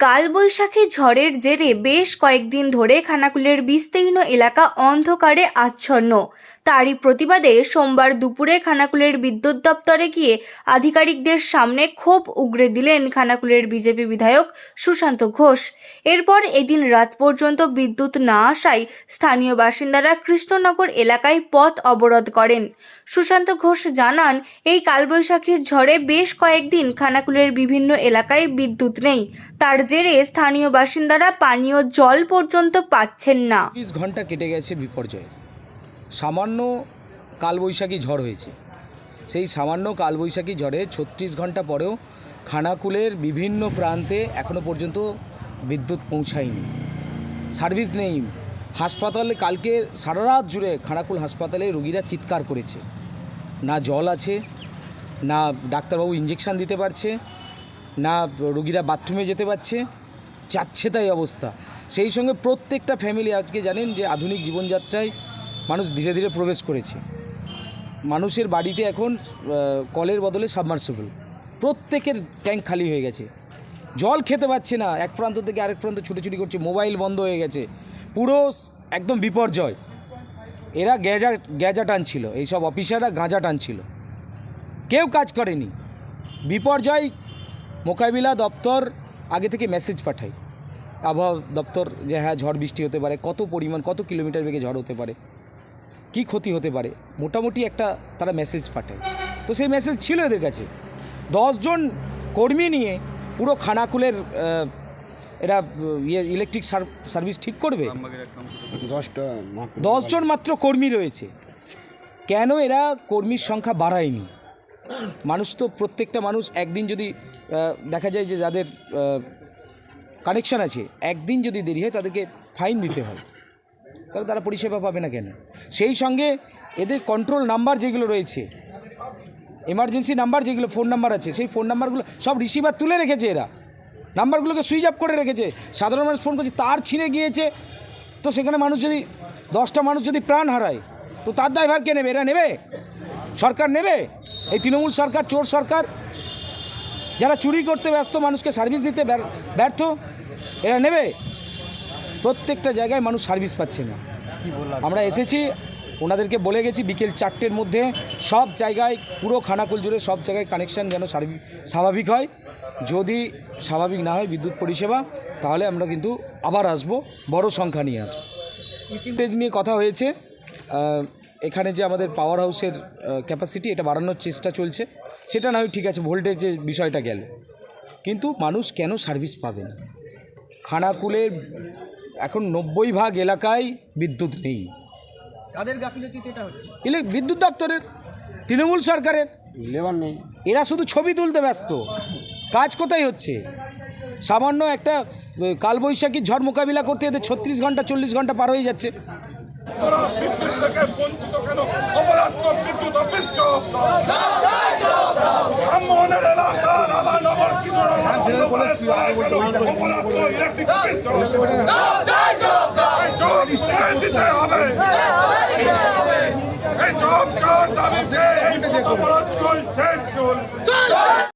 কালবৈশাখী ঝড়ের জেরে বেশ কয়েকদিন ধরে খানাকুলের বিস্তীর্ণ এলাকা অন্ধকারে আচ্ছন্ন। তারই প্রতিবাদে সোমবার দুপুরে খানাকুলের বিদ্যুৎ দপ্তরে গিয়ে আধিকারিকদের সামনে ক্ষোভ উগরে দিলেন খানাকুলের বিজেপি বিধায়ক সুশান্ত ঘোষ। এরপর এদিন রাত পর্যন্ত বিদ্যুৎ না আসায় স্থানীয় বাসিন্দারা কৃষ্ণনগর এলাকায় পথ অবরোধ করেন। সুশান্ত ঘোষ জানান, এই কালবৈশাখীর ঝড়ে বেশ কয়েকদিন খানাকুলের বিভিন্ন এলাকায় বিদ্যুৎ নেই। তার জেরে স্থানীয় বাসিন্দারা পানীয় জল পর্যন্ত পাচ্ছেন না। চব্বিশ ঘণ্টা কেটে গেছে বিপর্যয়ে। সামান্য কালবৈশাখী ঝড় হয়েছে। সেই সামান্য কালবৈশাখী ঝড়ে ছত্রিশ ঘণ্টা পরেও খানাকুলের বিভিন্ন প্রান্তে এখনও পর্যন্ত বিদ্যুৎ পৌঁছায়নি। সার্ভিস নেই। হাসপাতালে কালকে সারা রাত জুড়ে খানাকুল হাসপাতালে রোগীরা চিৎকার করেছে। না জল আছে, না ডাক্তারবাবু ইঞ্জেকশান দিতে পারছে না রুগীরা বাথরুমে যেতে পারছে, যাচ্ছে তাই অবস্থা। সেই সঙ্গে প্রত্যেকটা ফ্যামিলি আজকে জানেন যে আধুনিক জীবনযাত্রায় মানুষ ধীরে ধীরে প্রবেশ করেছে। মানুষের বাড়িতে এখন কলের বদলে সাবমার্সিবল প্রত্যেকের ট্যাঙ্ক খালি হয়ে গেছে। জল খেতে পাচ্ছে না। এক প্রান্ত থেকে আরেক প্রান্ত ছুটোছুটি করছে। মোবাইল বন্ধ হয়ে গেছে। পুরো একদম বিপর্যয়। এরা গ্যাজা গ্যাজা টানছিল। এইসব অফিসাররা গাঁজা টানছিল। কেউ কাজ করেনি। বিপর্যয় মোকাবিলা দপ্তর আগে থেকে মেসেজ পাঠায়। আবহাওয়া দপ্তর যে হ্যাঁ ঝড় বৃষ্টি হতে পারে কত পরিমাণ কত কিলোমিটার বেগে ঝড় হতে পারে কি ক্ষতি হতে পারে মোটামুটি একটা তারা মেসেজ পাঠায়। তো সেই মেসেজ ছিল এদের কাছে। দশজন কর্মী নিয়ে পুরো খানাকুলের এরা ইয়ে ইলেকট্রিক সার্ভিস ঠিক করবে? দশজন মাত্র কর্মী রয়েছে। কেন এরা কর্মীর সংখ্যা বাড়ায়নি? মানুষ তো প্রত্যেকটা মানুষ একদিন যদি দেখা যায় যে যাদের কানেকশান আছে, একদিন যদি দেরি হয় তাদেরকে ফাইন দিতে হয়। তাহলে তারা পরিষেবা পাবে না কেন? সেই সঙ্গে এদের কন্ট্রোল নাম্বার যেগুলো রয়েছে এমার্জেন্সি নাম্বার যেগুলো ফোন নাম্বার আছে, সেই ফোন নাম্বারগুলো সব রিসিভার তুলে রেখেছে এরা। নাম্বারগুলোকে সুইচ অফ করে রেখেছে। সাধারণ মানুষ ফোন করছে, তার ছিঁড়ে গিয়েছে। তো সেখানে মানুষ যদি, দশটা মানুষ যদি প্রাণ হারায়, তো তার দায়ভার কে নেবে? এরা নেবে? সরকার নেবে? এই তৃণমূল সরকার চোর সরকার যারা চুরি করতে ব্যস্ত মানুষকে সার্ভিস দিতে ব্যর- ব্যর্থ এরা নেবে? প্রত্যেকটা জায়গায় মানুষ সার্ভিস পাচ্ছে না। আমরা এসেছি ওনাদেরকে বলে গেছি বিকেল চারটের মধ্যে সব জায়গায় পুরো খানাকুল জুড়ে সব জায়গায় কানেকশান যেন স্বাভাবিক হয়। যদি স্বাভাবিক না হয় বিদ্যুৎ পরিষেবা তাহলে আমরা কিন্তু আবার আসব বড় সংখ্যা নিয়ে আসব। তেজ নিয়ে কথা হয়েছে এখানে যে আমাদের পাওয়ার হাউসের ক্যাপাসিটি এটা বাড়ানোর চেষ্টা চলছে সেটা না হয় ঠিক আছে ভোল্টেজের বিষয়টা গেল। কিন্তু মানুষ কেন সার্ভিস পাবে না? খানাকুলের এখন নব্বই ভাগ এলাকায় বিদ্যুৎ নেই। তাদের গাফিলতিতে এটা হচ্ছে। এলে বিদ্যুৎ দপ্তরের তৃণমূল সরকারের? লেবার নেই। এরা শুধু ছবি তুলতে ব্যস্ত। কাজ কোথায় হচ্ছে? সামান্য একটা আহ, কালবৈশাখী ঝড় মোকাবিলা করতে এদের ছত্রিশ ঘণ্টা চল্লিশ ঘণ্টা পার হয়ে যাচ্ছে। তারা বিদ্যুৎ থেকে বঞ্চিত কেন? অপরাধ বিদ্যুৎ অফিস জবাব দাও। ব্রাহ্মণের এলাকার আলা নগর কিশোর অপরাধ ইলেকট্রিক অফিস জবাব তোমায় দিতে হবে। এই জবাব চাওয়ার দাবিতে এই অপরাধ চলছে। চলছে।